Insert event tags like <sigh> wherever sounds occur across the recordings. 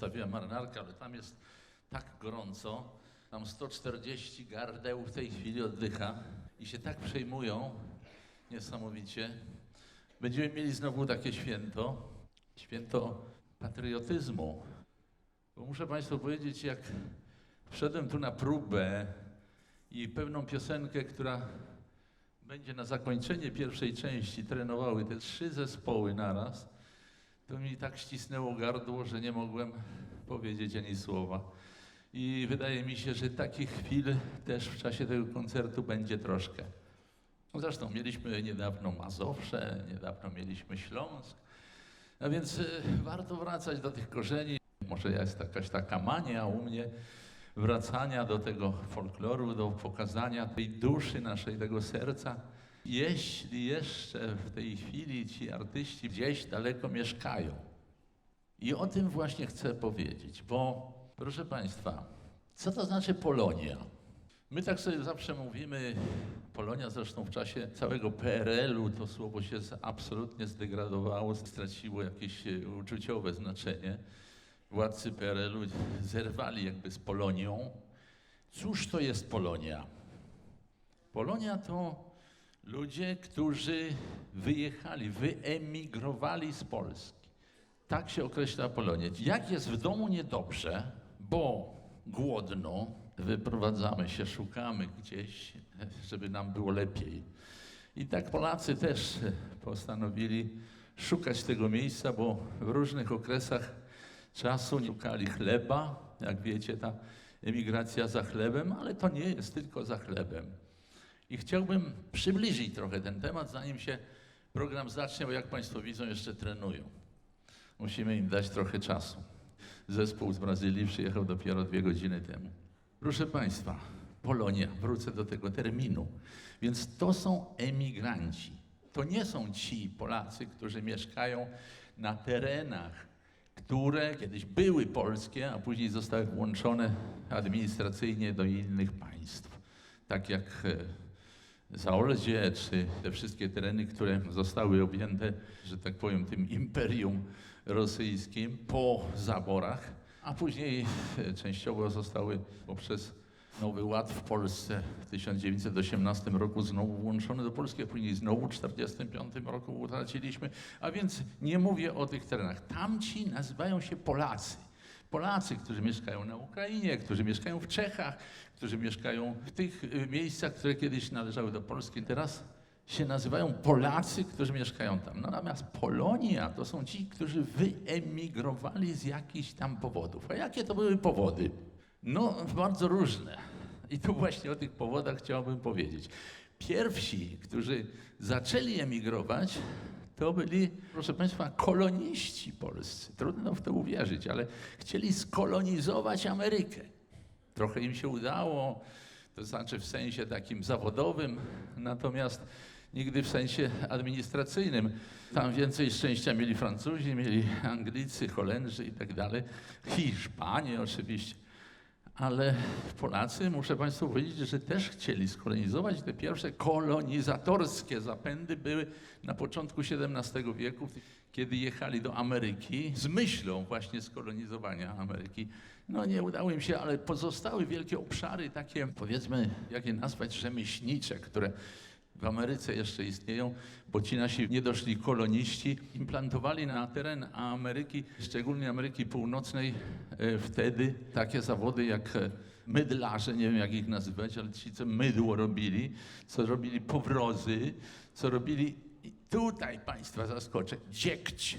postawiłem marynarkę, ale tam jest tak gorąco, tam 140 gardeł w tej chwili oddycha i się tak przejmują niesamowicie. Będziemy mieli znowu takie święto, święto patriotyzmu. Bo muszę Państwu powiedzieć, jak wszedłem tu na próbę i pewną piosenkę, która będzie na zakończenie pierwszej części trenowały te trzy zespoły naraz, to mi tak ścisnęło gardło, że nie mogłem powiedzieć ani słowa. I wydaje mi się, że takich chwil też w czasie tego koncertu będzie troszkę. No Zresztą mieliśmy niedawno Mazowsze, niedawno mieliśmy Śląsk, a więc y, warto wracać do tych korzeni. Może jest jakaś taka mania u mnie wracania do tego folkloru, do pokazania tej duszy naszej, tego serca. Jeśli jeszcze w tej chwili ci artyści gdzieś daleko mieszkają. I o tym właśnie chcę powiedzieć, bo proszę Państwa, co to znaczy Polonia? My tak sobie zawsze mówimy, Polonia zresztą w czasie całego PRL-u to słowo się absolutnie zdegradowało, straciło jakieś e, uczuciowe znaczenie. Władcy PRL-u zerwali jakby z Polonią. Cóż to jest Polonia? Polonia to ludzie, którzy wyjechali, wyemigrowali z Polski. Tak się określa Polonię. Jak jest w domu niedobrze, bo głodno, wyprowadzamy się, szukamy gdzieś, żeby nam było lepiej. I tak Polacy też postanowili szukać tego miejsca, bo w różnych okresach czasu szukali chleba. Jak wiecie, ta emigracja za chlebem, ale to nie jest tylko za chlebem. I chciałbym przybliżyć trochę ten temat, zanim się program zacznie, bo jak Państwo widzą, jeszcze trenują. Musimy im dać trochę czasu. Zespół z Brazylii przyjechał dopiero dwie godziny temu. Proszę Państwa, Polonia, wrócę do tego terminu. Więc to są emigranci. To nie są ci Polacy, którzy mieszkają na terenach, które kiedyś były polskie, a później zostały włączone administracyjnie do innych państw. Tak jak e, Zaolzie, czy te wszystkie tereny, które zostały objęte, że tak powiem, tym imperium rosyjskim po zaborach, a później e, częściowo zostały poprzez Nowy Ład w Polsce w 1918 roku znowu włączone do Polski, a później znowu w 1945 roku utraciliśmy. A więc nie mówię o tych terenach. Tamci nazywają się Polacy. Polacy, którzy mieszkają na Ukrainie, którzy mieszkają w Czechach, którzy mieszkają w tych y, miejscach, które kiedyś należały do Polski. Teraz się nazywają Polacy, którzy mieszkają tam. Natomiast Polonia to są ci, którzy wyemigrowali z jakichś tam powodów. A jakie to były powody? No, bardzo różne. I tu właśnie o tych powodach chciałbym powiedzieć. Pierwsi, którzy zaczęli emigrować, to byli, proszę Państwa, koloniści polscy. Trudno w to uwierzyć, ale chcieli skolonizować Amerykę. Trochę im się udało, to znaczy w sensie takim zawodowym, natomiast nigdy w sensie administracyjnym. Tam więcej szczęścia mieli Francuzi, mieli Anglicy, Holendrzy i tak dalej, Hiszpanie oczywiście. Ale Polacy, muszę Państwu powiedzieć, że też chcieli skolonizować. Te pierwsze kolonizatorskie zapędy były na początku XVII wieku, kiedy jechali do Ameryki z myślą właśnie skolonizowania Ameryki. No nie udało im się, ale pozostały wielkie obszary, takie powiedzmy, jak je nazwać, rzemieślnicze, które w Ameryce jeszcze istnieją, bo ci nasi niedoszli koloniści implantowali na teren Ameryki, szczególnie Ameryki Północnej, e, wtedy takie zawody jak e, mydlarze, nie wiem jak ich nazywać, ale ci, co mydło robili, co robili powrozy, co robili, i tutaj Państwa zaskoczę, dziegć.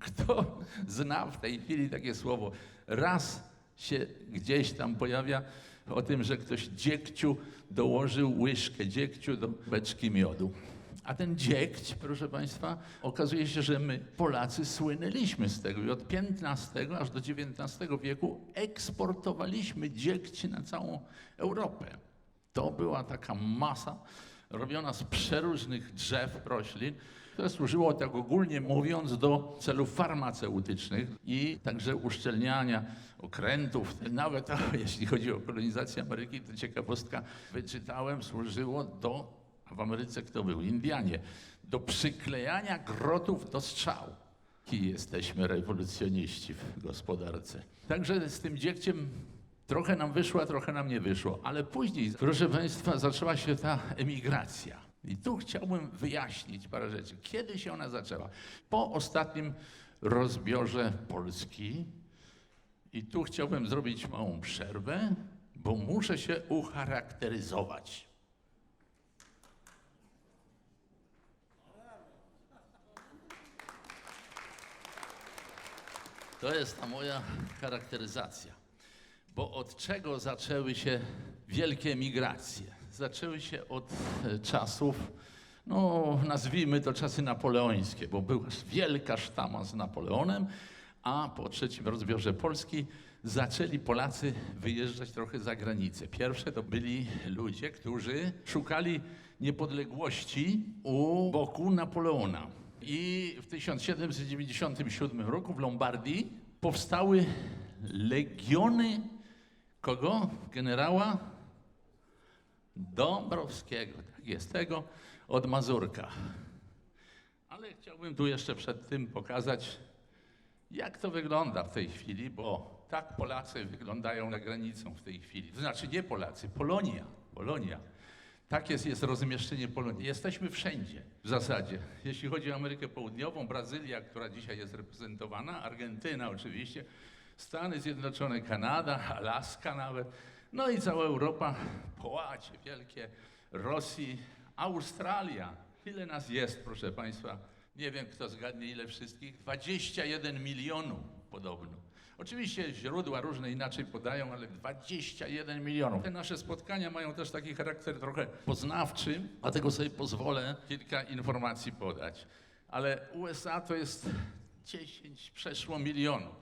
Kto zna w tej chwili takie słowo? Raz się gdzieś tam pojawia o tym, że ktoś dziegciu dołożył łyżkę dziegciu do beczki miodu. A ten dziegć, proszę Państwa, okazuje się, że my Polacy słynęliśmy z tego i od XV aż do XIX wieku eksportowaliśmy dziegć na całą Europę. To była taka masa robiona z przeróżnych drzew, roślin, które służyło, tak ogólnie mówiąc, do celów farmaceutycznych i także uszczelniania okrętów. Nawet <laughs> jeśli chodzi o kolonizację Ameryki, to ciekawostka, wyczytałem, służyło do, a w Ameryce kto był? Indianie, do przyklejania grotów do strzał. Jesteśmy rewolucjoniści w gospodarce. Także z tym dziegciem trochę nam wyszło, a trochę nam nie wyszło. Ale później, proszę Państwa, zaczęła się ta emigracja. I tu chciałbym wyjaśnić parę rzeczy. Kiedy się ona zaczęła? Po ostatnim rozbiorze Polski. I tu chciałbym zrobić małą przerwę, bo muszę się ucharakteryzować. To jest ta moja charakteryzacja. Bo od czego zaczęły się wielkie migracje? Zaczęły się od e, czasów, no nazwijmy to czasy napoleońskie, bo była wielka sztama z Napoleonem, a po trzecim rozbiorze Polski zaczęli Polacy wyjeżdżać trochę za granicę. Pierwsze to byli ludzie, którzy szukali niepodległości u boku Napoleona. I w 1797 roku w Lombardii powstały legiony kogo? Generała Dąbrowskiego, tak jest, tego od Mazurka. Ale chciałbym tu jeszcze przed tym pokazać, jak to wygląda w tej chwili, bo tak Polacy wyglądają na granicą w tej chwili. To znaczy nie Polacy, Polonia. Polonia. Tak jest, jest rozmieszczenie Polonii. Jesteśmy wszędzie w zasadzie. Jeśli chodzi o Amerykę Południową, Brazylia, która dzisiaj jest reprezentowana, Argentyna oczywiście, Stany Zjednoczone, Kanada, Alaska nawet, no i cała Europa, połacie wielkie, Rosji, Australia. Ile nas jest, proszę Państwa? Nie wiem, kto zgadnie, ile wszystkich. 21 milionów podobno. Oczywiście źródła różne inaczej podają, ale 21 milionów. Te nasze spotkania mają też taki charakter trochę poznawczy, dlatego sobie pozwolę kilka informacji podać. Ale USA to jest 10 przeszło milionów.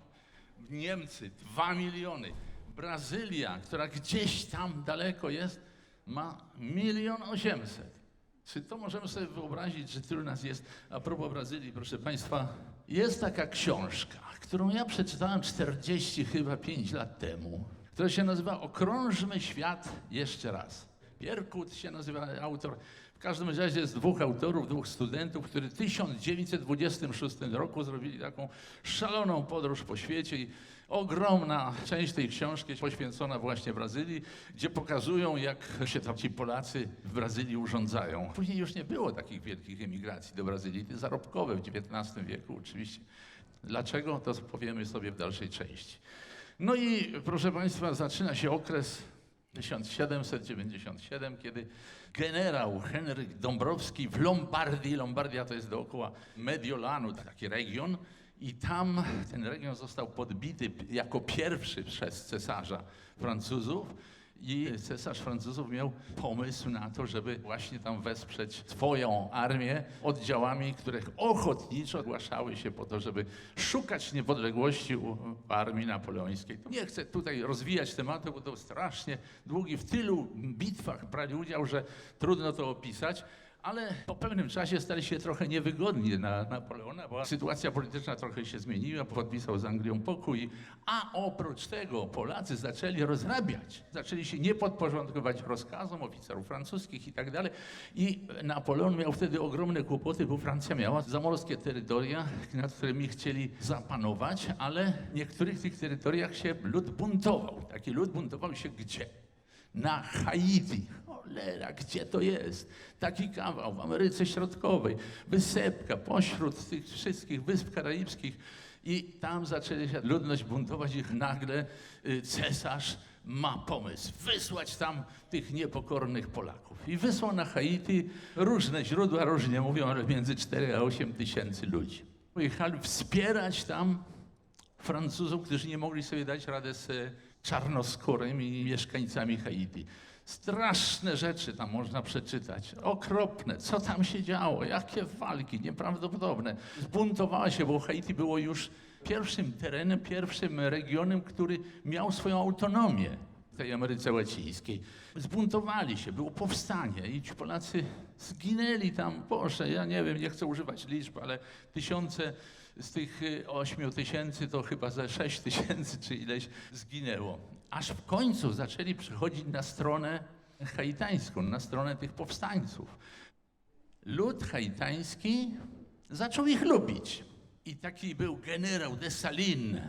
Niemcy 2 miliony. Brazylia, która gdzieś tam daleko jest, ma milion osiemset. Czy to możemy sobie wyobrazić, że tylu nas jest? A propos Brazylii, proszę Państwa, jest taka książka, którą ja przeczytałem 40 chyba 5 lat temu, która się nazywa Okrążmy świat jeszcze raz. Pierkut się nazywa autor. W każdym razie jest dwóch autorów, dwóch studentów, którzy w 1926 roku zrobili taką szaloną podróż po świecie i ogromna część tej książki jest poświęcona właśnie Brazylii, gdzie pokazują, jak się tam ci Polacy w Brazylii urządzają. Później już nie było takich wielkich emigracji do Brazylii, zarobkowe w XIX wieku oczywiście. Dlaczego? To powiemy sobie w dalszej części. No i proszę Państwa, zaczyna się okres 1797, kiedy generał Henryk Dąbrowski w Lombardii, Lombardia to jest dookoła Mediolanu, taki region, i tam ten region został podbity jako pierwszy przez cesarza Francuzów. I cesarz Francuzów miał pomysł na to, żeby właśnie tam wesprzeć swoją armię oddziałami, które ochotniczo zgłaszały się po to, żeby szukać niepodległości u armii napoleońskiej. Nie chcę tutaj rozwijać tematu, bo to strasznie długi. W tylu bitwach brali udział, że trudno to opisać. Ale po pewnym czasie stali się trochę niewygodni na Napoleona, bo sytuacja polityczna trochę się zmieniła, podpisał z Anglią pokój, a oprócz tego Polacy zaczęli rozrabiać, zaczęli się nie podporządkować rozkazom oficerów francuskich i tak dalej. I Napoleon miał wtedy ogromne kłopoty, bo Francja miała zamorskie terytoria, nad którymi chcieli zapanować, ale w niektórych tych terytoriach się lud buntował. Taki lud buntował się gdzie? Na Haiti. Cholera, gdzie to jest? Taki kawał w Ameryce Środkowej, wysepka pośród tych wszystkich wysp karaibskich. I tam zaczęli się ludność buntować ich nagle y, cesarz ma pomysł wysłać tam tych niepokornych Polaków. I wysłał na Haiti różne źródła, różnie mówią, ale między 4 a 8 tysięcy ludzi. Pojechali wspierać tam Francuzów, którzy nie mogli sobie dać radę z czarnoskórymi mieszkańcami Haiti. Straszne rzeczy tam można przeczytać, okropne, co tam się działo, jakie walki, nieprawdopodobne. Zbuntowała się, bo Haiti było już pierwszym terenem, pierwszym regionem, który miał swoją autonomię w tej Ameryce Łacińskiej. Zbuntowali się, było powstanie i ci Polacy zginęli tam, Boże, ja nie wiem, nie chcę używać liczb, ale tysiące z tych y, 8 tysięcy to chyba ze 6 tysięcy czy ileś zginęło. Aż w końcu zaczęli przychodzić na stronę haitańską, na stronę tych powstańców. Lud haitański zaczął ich lubić. I taki był generał Dessalines,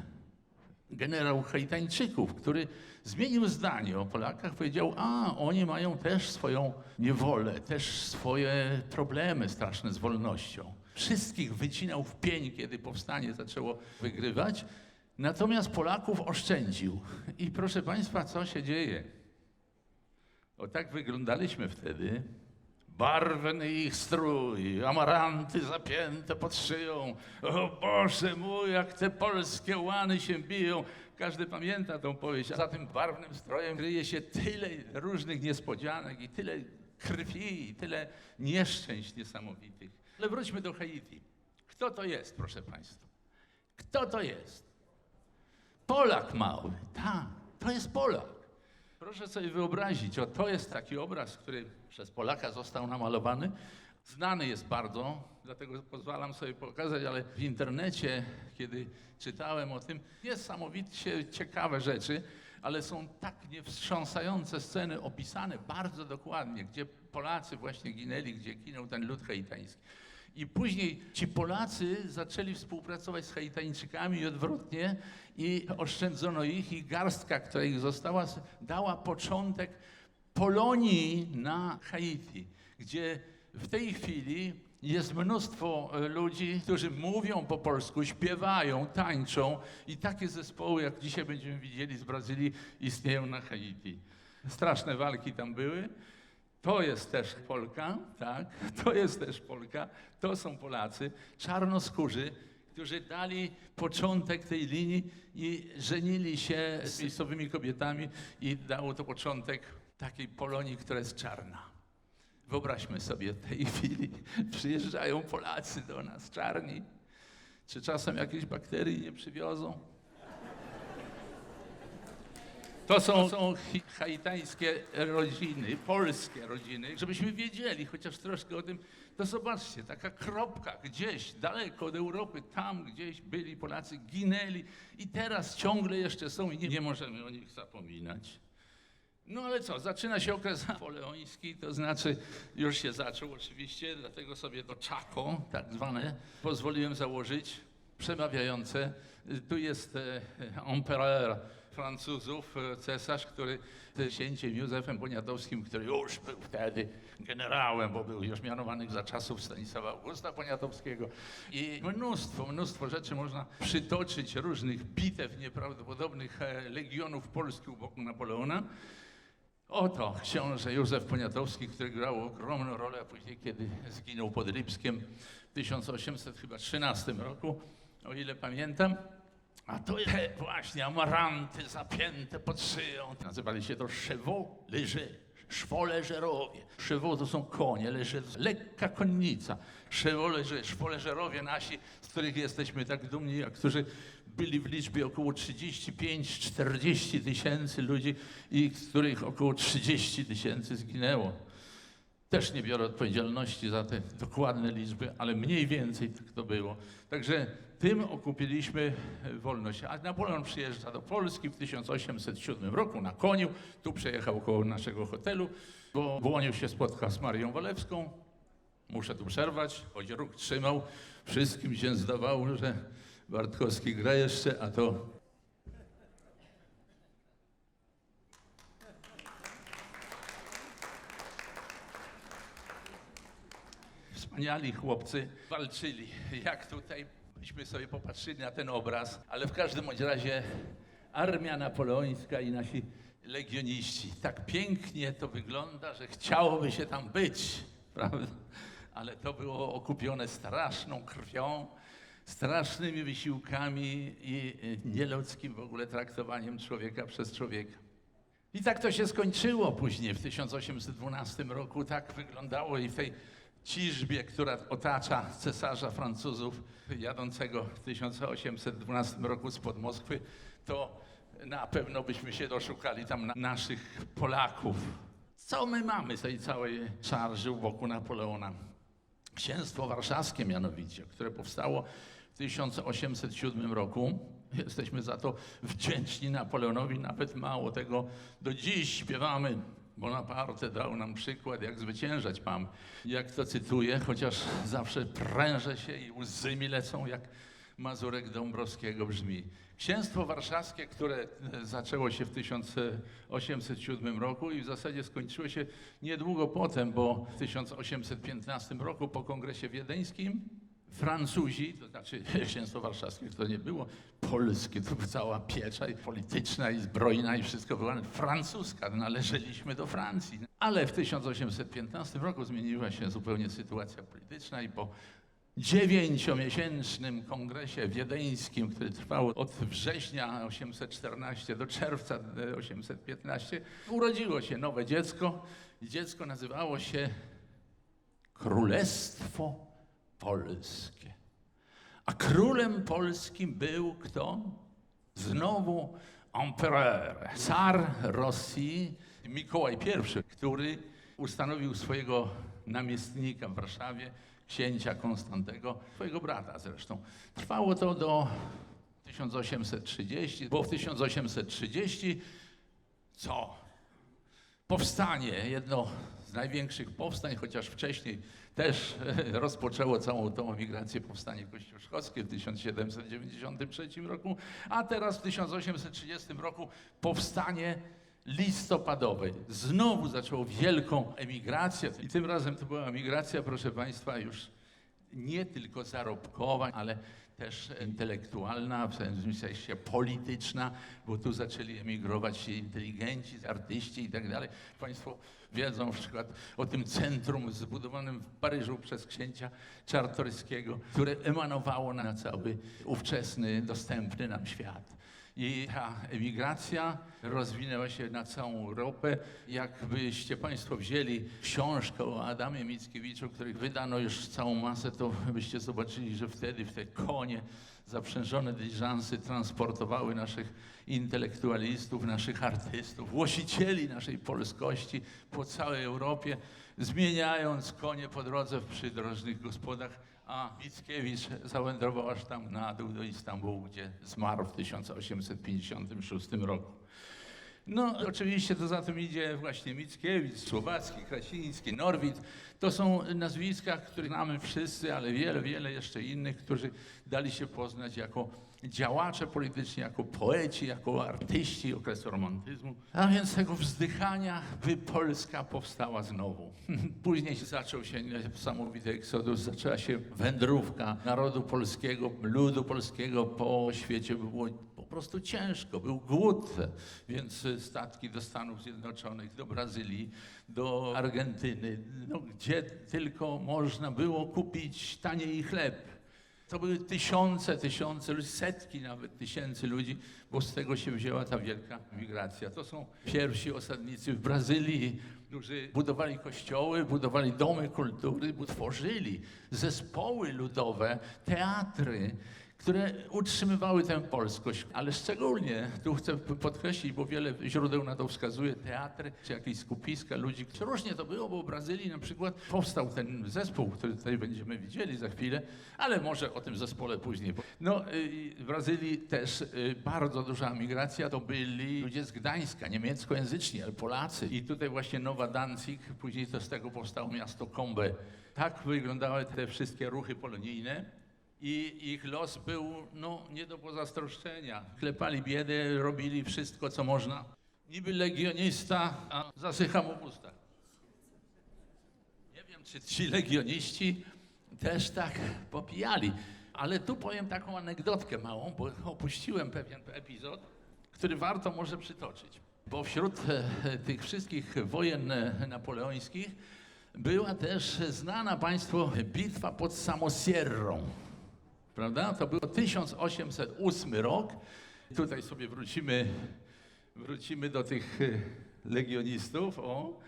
generał Haitańczyków, który zmienił zdanie o Polakach, powiedział, a oni mają też swoją niewolę, też swoje problemy straszne z wolnością. Wszystkich wycinał w pień, kiedy powstanie zaczęło wygrywać, natomiast Polaków oszczędził. I proszę Państwa, co się dzieje? O tak wyglądaliśmy wtedy. Barwny ich strój, amaranty zapięte pod szyją. O Boże mój, jak te polskie łany się biją. Każdy pamięta tą powieść. A za tym barwnym strojem kryje się tyle różnych niespodzianek i tyle krwi, i tyle nieszczęść niesamowitych. Ale wróćmy do Haiti. Kto to jest, proszę Państwa? Kto to jest? Polak mały. Tak, to jest Polak. Proszę sobie wyobrazić, o to jest taki obraz, który przez Polaka został namalowany. Znany jest bardzo, dlatego pozwalam sobie pokazać, ale w internecie, kiedy czytałem o tym, niesamowicie ciekawe rzeczy, ale są tak niewstrząsające sceny opisane bardzo dokładnie, gdzie Polacy właśnie ginęli, gdzie ginął ten lud haitański. I później ci Polacy zaczęli współpracować z Haitańczykami i odwrotnie i oszczędzono ich i garstka, która ich została, dała początek Polonii na Haiti, gdzie w tej chwili jest mnóstwo e, ludzi, którzy mówią po polsku, śpiewają, tańczą i takie zespoły, jak dzisiaj będziemy widzieli z Brazylii, istnieją na Haiti. Straszne walki tam były. To jest też Polka, tak? <laughs> To jest też Polka. To są Polacy, czarnoskórzy, którzy dali początek tej linii i żenili się z miejscowymi kobietami i dało to początek takiej Polonii, która jest czarna. Wyobraźmy sobie w tej chwili, <laughs> przyjeżdżają Polacy do nas, czarni. Czy czasem jakieś bakterii nie przywiozą? To są, są haitańskie rodziny, polskie rodziny, żebyśmy wiedzieli chociaż troszkę o tym. To zobaczcie, taka kropka gdzieś daleko od Europy, tam gdzieś byli Polacy, ginęli i teraz ciągle jeszcze są i nie, nie możemy o nich zapominać. No ale co, zaczyna się okres napoleoński, to znaczy już się zaczął oczywiście, dlatego sobie to czako, tak zwane, pozwoliłem założyć, przemawiające. Tu jest e, empereur Francuzów, e, cesarz, który z księciem Józefem Poniatowskim, który już był wtedy generałem, bo był już mianowany za czasów Stanisława Augusta Poniatowskiego. I mnóstwo, mnóstwo rzeczy można przytoczyć, różnych bitew nieprawdopodobnych e, legionów polskich u boku Napoleona. Oto książę Józef Poniatowski, który grał ogromną rolę, a później kiedy zginął pod Lipskiem w 1813 roku, o ile pamiętam. A to jest te właśnie amaranty zapięte pod szyją. Nazywali się to chevaux-légers, szwoleżerowie. Chevaux to są konie, leży lekka konnica. Chevaux-légers, szwoleżerowie nasi, z których jesteśmy tak dumni, a którzy byli w liczbie około 35-40 tysięcy ludzi i z których około 30 tysięcy zginęło. Też nie biorę odpowiedzialności za te dokładne liczby, ale mniej więcej tak to było. Także tym okupiliśmy wolność. A Napoleon przyjeżdża do Polski w 1807 roku na koniu. Tu przejechał koło naszego hotelu, bo w Łoniu się spotkał z Marią Walewską. Muszę tu przerwać, choć róg trzymał. Wszystkim się zdawało, że Bartkowski gra jeszcze, a to Wspaniali chłopcy walczyli. Jak tutaj byśmy sobie popatrzyli na ten obraz, ale w każdym razie armia napoleońska i nasi legioniści. Tak pięknie to wygląda, że chciałoby się tam być, <laughs> prawda? Ale to było okupione straszną krwią, strasznymi wysiłkami i y, nieludzkim w ogóle traktowaniem człowieka przez człowieka. I tak to się skończyło później w 1812 roku. Tak wyglądało i w tej ciżbie, która otacza cesarza Francuzów jadącego w 1812 roku spod Moskwy, to na pewno byśmy się doszukali tam na naszych Polaków. Co my mamy z tej całej szarży wokół Napoleona? Księstwo Warszawskie mianowicie, które powstało w 1807 roku. Jesteśmy za to wdzięczni Napoleonowi, nawet mało tego. Do dziś śpiewamy. Bonaparte dał nam przykład, jak zwyciężać mam. Jak to cytuję, chociaż zawsze prężę się i łzy mi lecą, jak Mazurek Dąbrowskiego brzmi. Księstwo warszawskie, które e, zaczęło się w 1807 roku i w zasadzie skończyło się niedługo potem, bo w 1815 roku po kongresie wiedeńskim Francuzi, to znaczy <laughs> księstwo warszawskie to nie było polskie, to była cała piecza i polityczna i zbrojna i wszystko była francuska, należeliśmy do Francji. Ale w 1815 roku zmieniła się zupełnie sytuacja polityczna i po dziewięciomiesięcznym kongresie wiedeńskim, który trwał od września 814 do czerwca 815, urodziło się nowe dziecko dziecko nazywało się Królestwo Polskie. A królem polskim był kto? Znowu empereur, car Rosji, Mikołaj I, który ustanowił swojego namiestnika w Warszawie, księcia Konstantego, swojego brata zresztą. Trwało to do 1830, bo w 1830 co? Powstanie, jedno z największych powstań, chociaż wcześniej też <laughs> rozpoczęło całą tą emigrację powstanie kościuszkowskie w 1793 roku, a teraz w 1830 roku powstanie listopadowe. Znowu zaczęło wielką emigrację i tym razem to była emigracja, proszę Państwa, już nie tylko zarobkowa, ale też intelektualna, w sensie polityczna, bo tu zaczęli emigrować się inteligenci, artyści i tak dalej. Państwo wiedzą na przykład o tym centrum zbudowanym w Paryżu przez księcia Czartoryskiego, które emanowało na cały ówczesny, dostępny nam świat. I ta emigracja rozwinęła się na całą Europę. Jakbyście Państwo wzięli książkę o Adamie Mickiewiczu, których wydano już całą masę, to byście zobaczyli, że wtedy w te konie zaprzężone dyliżansy transportowały naszych intelektualistów, naszych artystów, głosicieli naszej polskości po całej Europie, zmieniając konie po drodze w przydrożnych gospodach a Mickiewicz zawędrował aż tam na dół do Istambułu, gdzie zmarł w 1856 roku. No, oczywiście to za tym idzie właśnie Mickiewicz, Słowacki, Krasiński, Norwid. To są nazwiska, które znamy wszyscy, ale wiele, wiele jeszcze innych, którzy dali się poznać jako działacze polityczni, jako poeci, jako artyści okresu romantyzmu. A więc tego wzdychania, by Polska powstała znowu. <laughs> Później zaczął się niesamowity eksodus, zaczęła się wędrówka narodu polskiego, ludu polskiego po świecie. Było po prostu ciężko, był głód, więc statki do Stanów Zjednoczonych, do Brazylii, do Argentyny, no, gdzie tylko można było kupić taniej chleb to były tysiące, tysiące, setki nawet tysięcy ludzi, bo z tego się wzięła ta wielka migracja. To są pierwsi osadnicy w Brazylii, którzy budowali kościoły, budowali domy kultury, tworzyli zespoły ludowe, teatry które utrzymywały tę polskość. Ale szczególnie, tu chcę podkreślić, bo wiele źródeł na to wskazuje, teatry czy jakieś skupiska ludzi. Różnie to było, bo w Brazylii na przykład powstał ten zespół, który tutaj będziemy widzieli za chwilę, ale może o tym zespole później. No, w Brazylii też y, bardzo duża migracja to byli ludzie z Gdańska, niemieckojęzyczni, ale Polacy. I tutaj właśnie Nowa Danzig, później to z tego powstało miasto Kombe. Tak wyglądały te wszystkie ruchy polonijne i ich los był no, nie do pozastroszczenia. Klepali biedę, robili wszystko, co można. Niby legionista, a zasycha mu w ustach. Nie wiem, czy ci legioniści też tak popijali. Ale tu powiem taką anegdotkę małą, bo opuściłem pewien epizod, który warto może przytoczyć. Bo wśród e, tych wszystkich wojen e, napoleońskich była też znana państwu bitwa pod Samosierrą prawda? To był 1808 rok. Tutaj sobie wrócimy, wrócimy do tych e, legionistów. O.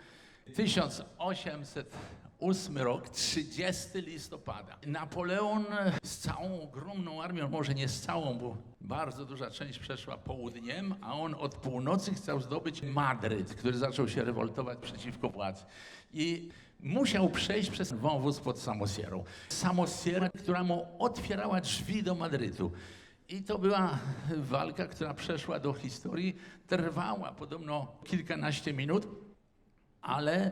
1808 rok, 30 listopada. Napoleon z całą ogromną armią, może nie z całą, bo bardzo duża część przeszła południem, a on od północy chciał zdobyć Madryt, który zaczął się rewoltować przeciwko władzy. I musiał przejść przez wąwóz pod Samosierą. Samosiera, która mu otwierała drzwi do Madrytu. I to była walka, która przeszła do historii. Trwała podobno kilkanaście minut, ale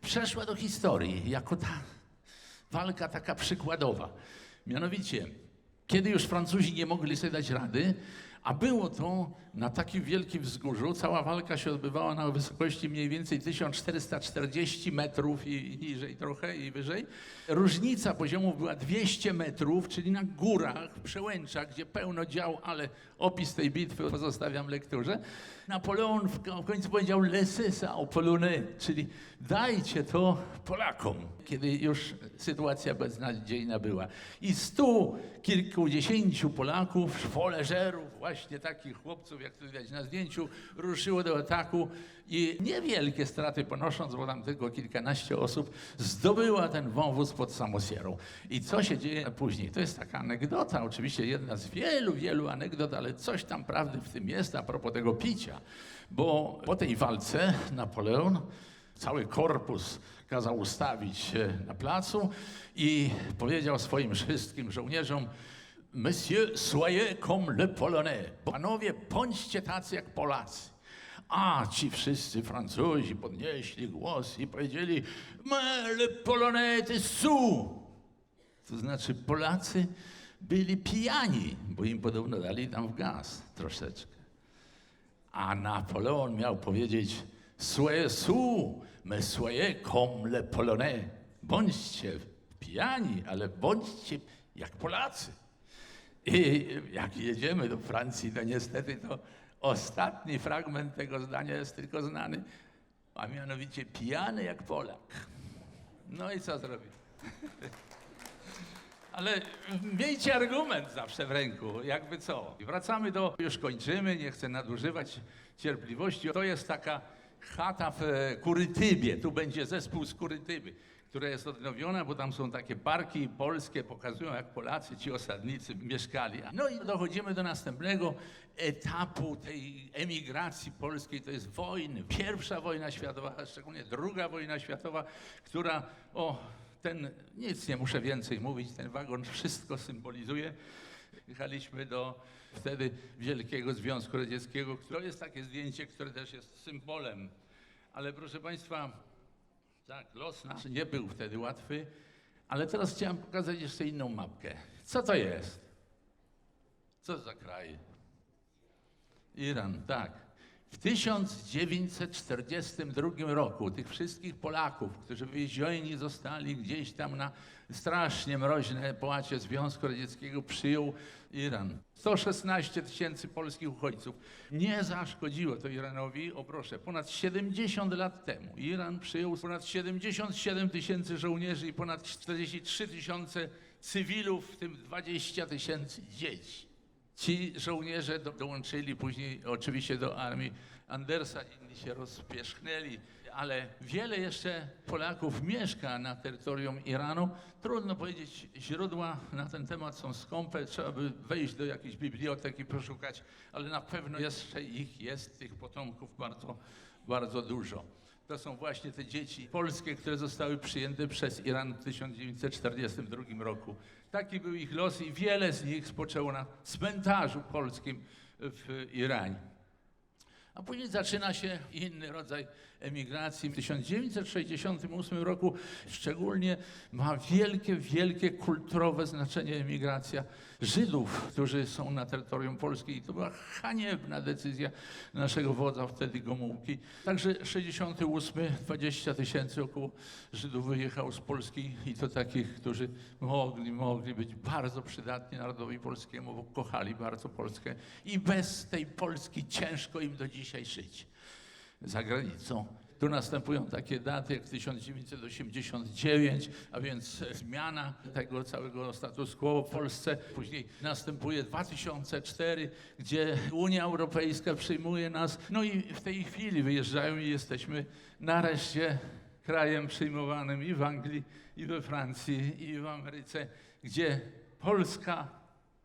przeszła do historii jako ta walka taka przykładowa. Mianowicie kiedy już Francuzi nie mogli sobie dać rady, a było to na takim wielkim wzgórzu. Cała walka się odbywała na wysokości mniej więcej 1440 metrów i niżej trochę i wyżej. Różnica poziomów była 200 metrów, czyli na górach, w przełęczach, gdzie pełno dział, ale opis tej bitwy pozostawiam lekturze. Napoleon w końcu powiedział au polonais, czyli dajcie to Polakom, kiedy już sytuacja beznadziejna była. I stu kilkudziesięciu Polaków, szwoleżerów, właśnie takich chłopców, jak tu widać na zdjęciu, ruszyło do ataku i niewielkie straty ponosząc, bo tam tylko kilkanaście osób, zdobyła ten wąwóz pod Samosierą. I co się dzieje później? To jest taka anegdota, oczywiście jedna z wielu, wielu anegdot, ale coś tam prawdy w tym jest a propos tego picia. Bo po tej walce Napoleon cały korpus kazał ustawić się na placu i powiedział swoim wszystkim żołnierzom, Monsieur, soyez comme le Polonais. Panowie, bądźcie tacy jak Polacy. A ci wszyscy Francuzi podnieśli głos i powiedzieli, Mais le Polonais est sous. To znaczy Polacy byli pijani, bo im podobno dali tam w gaz troszeczkę. A Napoleon miał powiedzieć, soyez sous, mais soyez comme le Polonais. Bądźcie pijani, ale bądźcie jak Polacy. I jak jedziemy do Francji, to niestety to ostatni fragment tego zdania jest tylko znany, a mianowicie pijany jak Polak. No i co zrobić? Ale miejcie argument zawsze w ręku, jakby co. Wracamy do, już kończymy, nie chcę nadużywać cierpliwości. To jest taka chata w e, Kurytybie, tu będzie zespół z Kurytyby, która jest odnowiona, bo tam są takie parki polskie, pokazują jak Polacy, ci osadnicy mieszkali. No i dochodzimy do następnego etapu tej emigracji polskiej, to jest wojny. Pierwsza wojna światowa, a szczególnie druga wojna światowa, która, o, ten, nic nie muszę więcej mówić, ten wagon wszystko symbolizuje. Jechaliśmy do wtedy Wielkiego Związku Radzieckiego, to jest takie zdjęcie, które też jest symbolem. Ale proszę Państwa, tak, los nasz nie był wtedy łatwy, ale teraz chciałem pokazać jeszcze inną mapkę. Co to jest? Co za kraj? Iran, tak. W 1942 roku tych wszystkich Polaków, którzy wyjeździoni zostali gdzieś tam na strasznie mroźne połacie Związku Radzieckiego, przyjął Iran. 116 tysięcy polskich uchodźców. Nie zaszkodziło to Iranowi, o proszę, ponad 70 lat temu. Iran przyjął ponad 77 tysięcy żołnierzy i ponad 43 tysiące cywilów, w tym 20 tysięcy dzieci. Ci żołnierze do, dołączyli później oczywiście do armii Andersa, inni się rozpierzchnęli, ale wiele jeszcze Polaków mieszka na terytorium Iranu. Trudno powiedzieć, źródła na ten temat są skąpe, trzeba by wejść do jakiejś biblioteki poszukać, ale na pewno jeszcze ich jest, tych potomków bardzo, bardzo dużo. To są właśnie te dzieci polskie, które zostały przyjęte przez Iran w 1942 roku. Taki był ich los i wiele z nich spoczęło na cmentarzu polskim w Iranie. A później zaczyna się inny rodzaj emigracji. W 1968 roku szczególnie ma wielkie, wielkie kulturowe znaczenie emigracja Żydów, którzy są na terytorium Polski. I to była haniebna decyzja naszego wodza wtedy Gomułki. Także 68, 20 tysięcy około Żydów wyjechało z Polski i to takich, którzy mogli, mogli być bardzo przydatni narodowi polskiemu, bo kochali bardzo Polskę i bez tej Polski ciężko im do dzisiaj żyć za granicą. Tu następują takie daty jak 1989, a więc zmiana tego całego status quo w Polsce. Później następuje 2004, gdzie Unia Europejska przyjmuje nas. No i w tej chwili wyjeżdżają i jesteśmy nareszcie krajem przyjmowanym i w Anglii, i we Francji, i w Ameryce, gdzie polska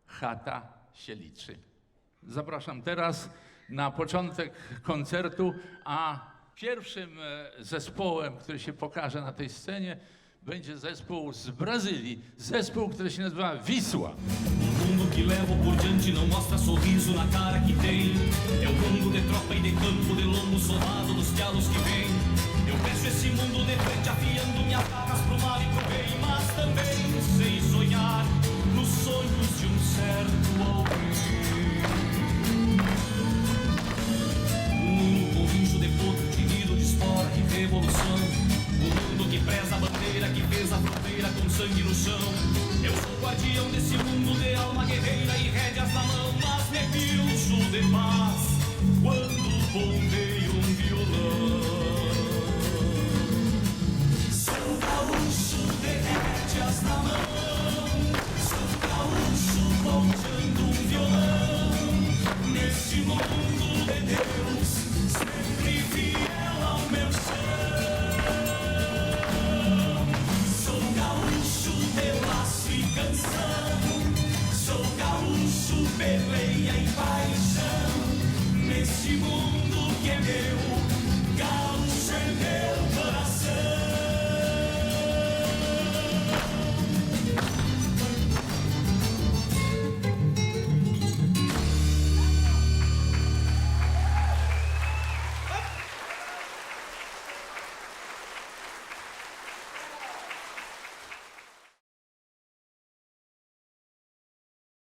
chata się liczy. Zapraszam teraz na początek koncertu, a pierwszym e, zespołem, który się pokaże na tej scenie, będzie zespół z Brazylii. Zespół, który się nazywa Wisła. Eu vejo esse mundo de frente afiando minhas pro mal e pro bem, mas também revolução. O mundo que preza a bandeira, que fez a fronteira com sangue no chão. Eu sou guardião desse mundo de alma guerreira e rédeas na mão, mas me pilcho de paz quando violão.